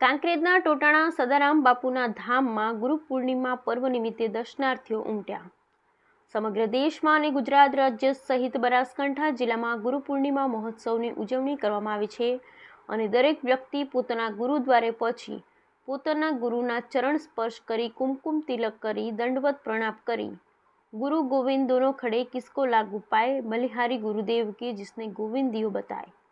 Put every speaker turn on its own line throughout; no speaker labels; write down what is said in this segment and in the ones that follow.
કાંકરેજના ટોટાણા સદારામ બાપુના ધામમાં ગુરુ પૂર્ણિમા પર્વ નિમિત્તે દર્શનાર્થીઓ ઉમટ્યા. સમગ્ર દેશમાં અને ગુજરાત રાજ્ય સહિત બનાસકાંઠા જિલ્લામાં ગુરુ પૂર્ણિમા મહોત્સવની ઉજવણી કરવામાં આવી છે અને દરેક વ્યક્તિ પોતાના ગુરુદ્વારે પછી પોતાના ગુરુના ચરણ સ્પર્શ કરી કુમકુમ તિલક કરી દંડવત પ્રણાપ કરી. ગુરુ ગોવિંદ દોનો ખડે કિસકો લાગુ પાય, બલિહારી ગુરુદેવ કે, જિસને ગોવિંદ દિયો બતાય.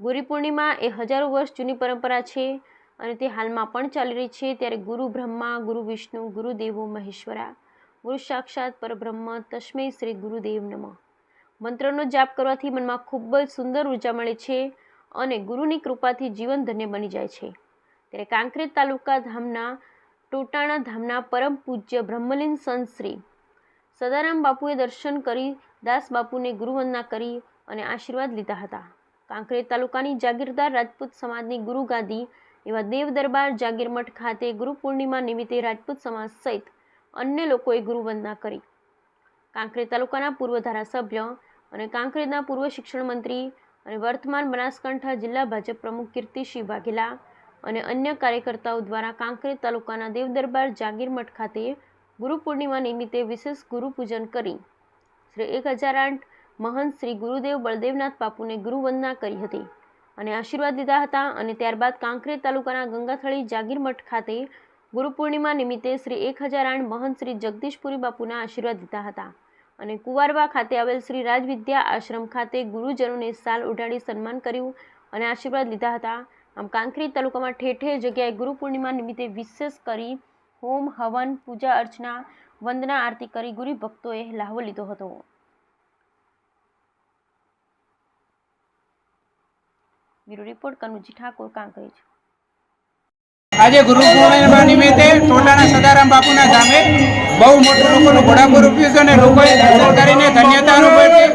ગુરુ પૂર્ણિમા એ હજારો વર્ષ જૂની પરંપરા છે અને તે હાલમાં પણ ચાલી રહી છે. ત્યારે ગુરુ બ્રહ્મા, ગુરુ વિષ્ણુ ગુરુદેવો મહેશ્વરા, ગુરુ સાક્ષાત પરબ્રહ્મ તસ્મય શ્રી ગુરુદેવ નમઃ. મંત્રનો જાપ કરવાથી મનમાં ખૂબ જ સુંદર ઊર્જા મળે છે અને ગુરુની કૃપાથી જીવન ધન્ય બની જાય છે. ત્યારે કાંકરેજ તાલુકા ધામના, ટોટાણા ધામના પરમ પૂજ્ય બ્રહ્મલીન સંત શ્રી સદારામ બાપુએ દર્શન કરી દાસ બાપુને ગુરુવંદના કરી અને આશીર્વાદ લીધા હતા. કાંકરેજ તાલુકાની જાગીરદાર રાજપૂત સમાજની ગુરુ એવા દેવ દરબાર જાગીર ખાતે ગુરુ પૂર્ણિમા નિમિત્તે રાજપૂત સમાજ સહિત અન્ય લોકોએ ગુરુવંદના કરી. કાંકરેજ તાલુકાના પૂર્વ ધારાસભ્ય અને કાંકરેજના પૂર્વ શિક્ષણ મંત્રી અને વર્તમાન બનાસકાંઠા જિલ્લા ભાજપ પ્રમુખ કીર્તિસિંહ વાઘેલા અને અન્ય કાર્યકર્તાઓ દ્વારા કાંકરેજ તાલુકાના દેવ દરબાર જાગીર મઠ ખાતે ગુરુ પૂર્ણિમા નિમિત્તે વિશેષ ગુરુ પૂજન કરી. શ્રી એક હજાર આઠ મહંત શ્રી ગુરુદેવ બળદેવનાથ બાપુને ગુરુવંદના કરી હતી અને આશીર્વાદ લીધા હતા અને ત્યારબાદ કાંકરેજ તાલુકાના ગંગાથળી જાગીર મઠ ખાતે ગુરુ પૂર્ણિમા નિમિત્તે શ્રી એક હજાર આઠ મહંત શ્રી જગદીશપુરી બાપુના આશીર્વાદ લીધા હતા. અને કુવારવા ખાતે આવેલ શ્રી રાજવિદ્યા આશ્રમ ખાતે ગુરુજનોને સાલ ઉઢાડી સન્માન કર્યું અને આશીર્વાદ લીધા હતા. આમ કાંકરેજ તાલુકામાં ઠેર જગ્યાએ ગુરુ પૂર્ણિમા નિમિત્તે વિશેષ કરી હોમ હવન પૂજા અર્ચના વંદના આરતી કરી ગુરુભક્તોએ ભક્તોએ લીધો હતો. Bureau report Kanuji Thakor, Kankrej.
આજે ગુરુ પૂર્ણિમા નિમિત્તે ટોટાના સદારામ બાપુના ગામે બહુ મોટું લોકોનું ઘોડાપુર રૂપિયું છે અને લોકોએ દર્શન કરીને ધન્યતા અનુભવી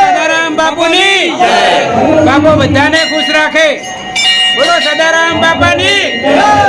સદારામ બાપુની. બાપુ બધાને ખુશ રાખે. બોલો સદારામ બાપાની.